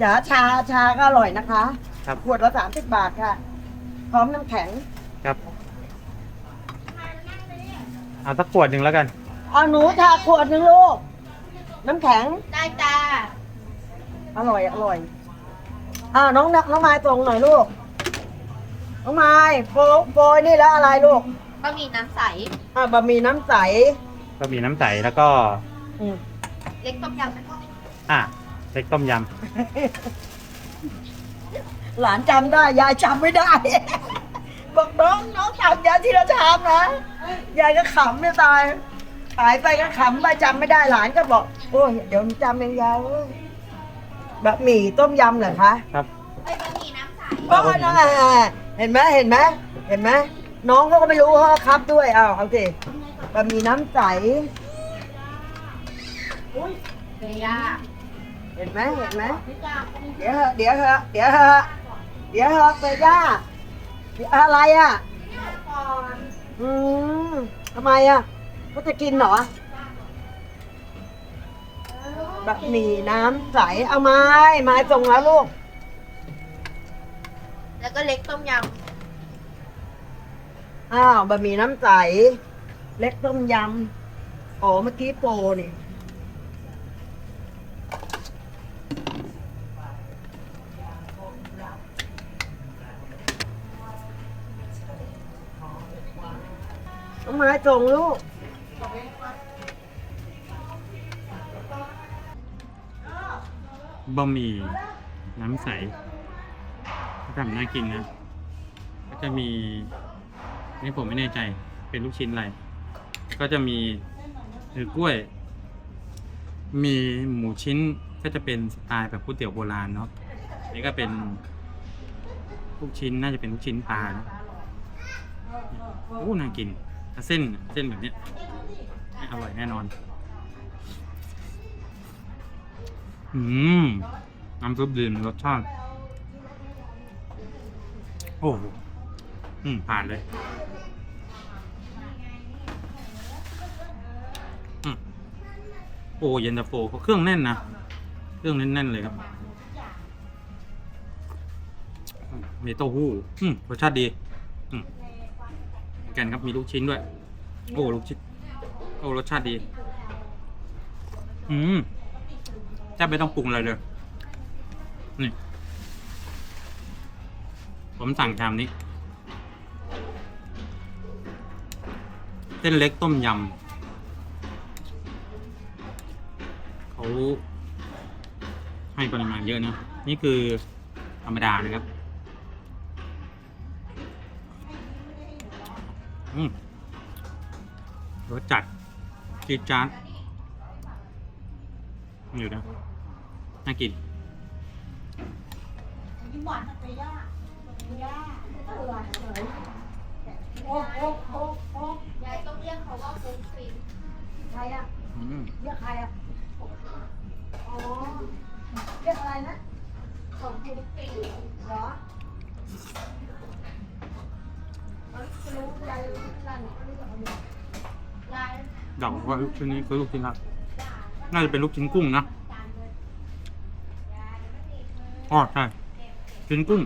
จ๋าชาชาก็อร่อยนะคะ ครับ ขวดละสามสิบบาทค่ะ พร้อมน้ำแข็ง ครับ เอาสักขวดหนึ่งแล้วกัน เอาหนูชาขวดหนึ่งลูก น้ำแข็ง ได้จ้าอร่อยอร่อยอ่าน้องน้องไม้ตรงหน่อยลูก น้องไม้โฟโฟยนี่แล้วอะไรลูก บะหมี่น้ำใส อ่าบะหมี่น้ำใส ก็มีน้ำใสแล้วก็อืม เล็กต้มยำไหม อะเล็กต้มยหลานจำได้ ยายจำไม่ได้ บอกน้องน้องจำยายที่เราชามนะ ยายก็ขำไม่ตายหายไปก็ขำไปจำไม่ได้หลานก็บอก โอ้ยเดี๋ยวหนูจำเองยายเว้ยบะหมี่ต้มยำเหรอคะำครับเอ้ยบะหมี่น้ำใสก็นั่นแหละเห็นไหมเห็นไหมเห็นไหมน้องเขาก็ไม่รู้เขาก็ครับด้วยเอาเอาสิบะหมี่น้ำใสเบย่า เห็นไหมเห็นไหมเดี๋ยวเหอะเดี๋ยวเหอะเดี๋ยวเหอะเดี๋ยวเหอะเปย่าเดี๋ยวอะไรอะก่อนอืมทำไมอะเขาจะกินเหรอบะหมี่น้ำใสเอาไม้ไม้ส่งแล้วลูก แล้วก็เล็กต้มยอ้าวบะหมี่น้ำใส เล็กต้มยำ อ๋อเมื่อกี้โปรนี่ ไม้ส่งลูกบะหมี่น้ำใสก็ทำน่ากินนะ ก็จะมีนี่ผมไม่แน่ใจเป็นลูกชิ้นอะไร ก็จะมีเนื้อกล้วย มีหมูชิ้นก็จะเป็นสไตล์แบบก๋วยเตี๋ยวโบราณเนาะนี่ก็เป็นลูกชิ้นน่าจะเป็นลูกชิ้นปลานะโอ้น่ากิน ถ้าเส้นเส้นแบบเนี้ยอร่อยแน่นอน อืม น้ำซุปดีมรสชาติ โอ้โหอืม ผ่านเลยอืมโอ้เย็นตาโฟเขาเครื่องแน่นนะ เครื่องแน่นๆเลยครับมมีเต้าหู้อืมรสชาติดี อืม เหมือนกันครับมีลูกชิ้นด้วย โอ้ลูกชิ้นโอ้รสชาติดี อืมแทบไม่ต้องปรุงอะไรเลยนี่ผมสั่งชามนี้ เส้นเล็กต้มยำเขาให้ปริมาณเยอะนะ นี่คือธรรมดานะครับ รสจัดจีจานอยู่นะน่ากินหวานไปย่าย่าเตือนเลยโอ๊กโอ๊กโอ๊กโอ๊กยายต้องเรียกเขาว่าฟรุ๊ฟินใครอะเรียกใครอะอ๋อเรียกอะไรนะของคุณฟินเหรอ รู้ใจรู้นั่นรู้จักมันยายดอกว่าลูกชิ้นนี้คือลูกชิ้นละน่าจะเป็นลูกชิ้นกุ้งนะอ๋อใช่ชิ้นกุ้ง